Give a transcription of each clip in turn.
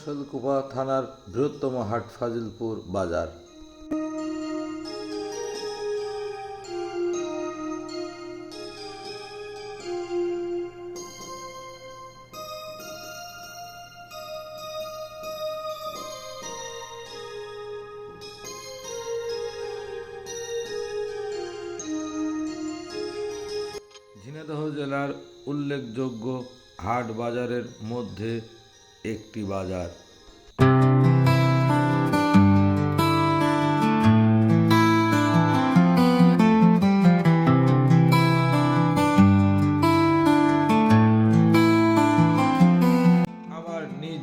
শৈলকুপা থানার বৃহত্তম হাট ফাজিলপুর বাজার। ঝিনাইদহ জেলার উল্লেখযোগ্য হাট বাজারের মধ্যে একটি বাজার।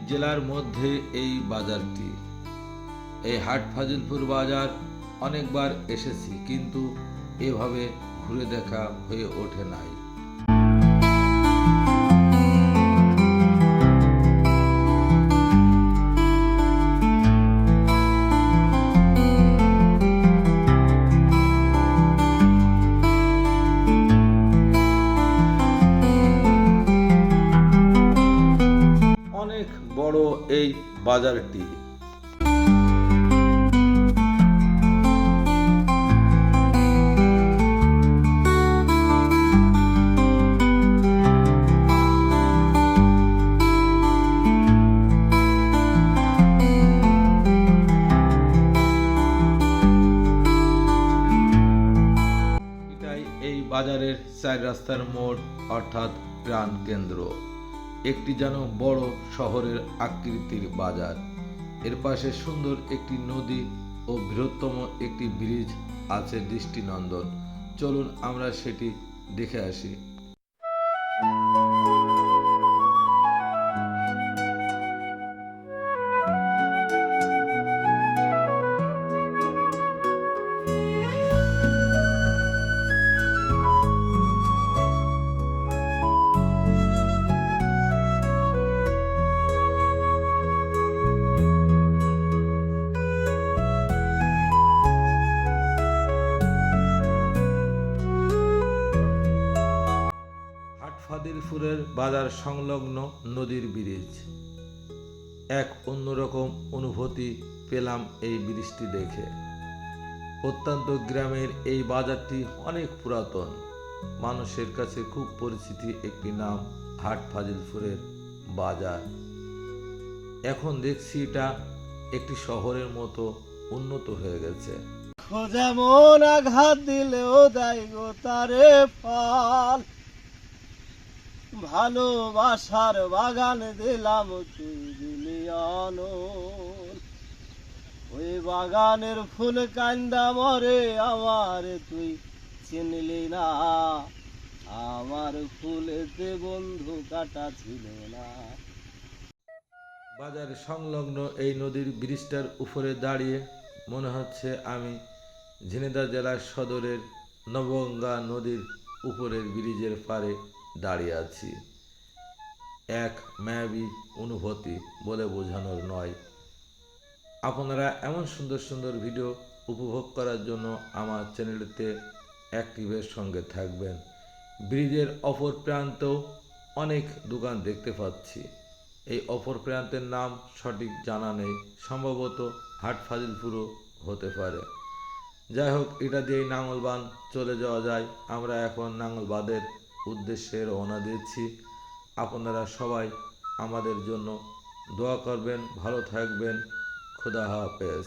জেলার মধ্যে এই বাজারটি। এই হাট ফাজিলপুর বাজার অনেকবার এসেছি, কিন্তু এভাবে ঘুরে দেখা হয়ে ওঠে নাই। বড় এই বাজারটি এই বাজারের চার রাস্তার মোড় অর্থাৎ প্রাণ কেন্দ্র একটি যেন বড় শহরের আকৃতির বাজার। এর পাশে সুন্দর একটি নদী ও বৃহত্তম একটি ব্রিজ আছে দৃষ্টিনন্দন। চলুন আমরা সেটি দেখে আসি। হাটফাদিলপুরের বাজার সংলগ্ন নদীর ব্রিজ। এক অন্যরকম অনুভূতি পেলাম এই ব্রিজটি দেখে। প্রত্যন্ত গ্রামের এই বাজারটি অনেক পুরাতন। মানুষের কাছে খুব পরিচিতি একটি নাম হাট ফাজিলপুরের বাজার। এখন দেখছি এটা একটি শহরের মতো উন্নত হয়ে গেছে। যেমন আঘাত দিলেও দেয় গো তারে ফল ভালোবাসার বাগান দিলাম তুই ওই বাগানের ফুল কান্দা মরে আমার তুই চিনলি না। আমার ফুলেতে বন্ধু কাটা ছিল না। বাজার সংলগ্ন এই নদীর ব্রিজটার উপরে দাঁড়িয়ে মনে হচ্ছে আমি ঝিনেদা জেলার সদরের নবগঙ্গা নদীর উপরের ব্রিজের পারে দাঁড়িয়ে আছি। এক মায়াবী অনুভূতি বলে বোঝানোর নয়। আপনারা এমন সুন্দর সুন্দর ভিডিও উপভোগ করার জন্য আমার চ্যানেলটিতে অ্যাক্টিভের সঙ্গে থাকবেন। ব্রিজের অপর প্রান্তেও অনেক দোকান দেখতে পাচ্ছি। এই অপর প্রান্তের নাম সঠিক জানা নেই। সম্ভবত হাট ফাজিলপুরও হতে পারে। যাই হোক, এটা দিয়েই নাঙ্গলবান চলে যাওয়া যায়। আমরা এখন নাঙ্গলবাদের উদ্দেশ্যে রওনা দিচ্ছি। আপনারা সবাই আমাদের জন্য দোয়া করবেন ভালো থাকবেন। খুদা হাফেজ।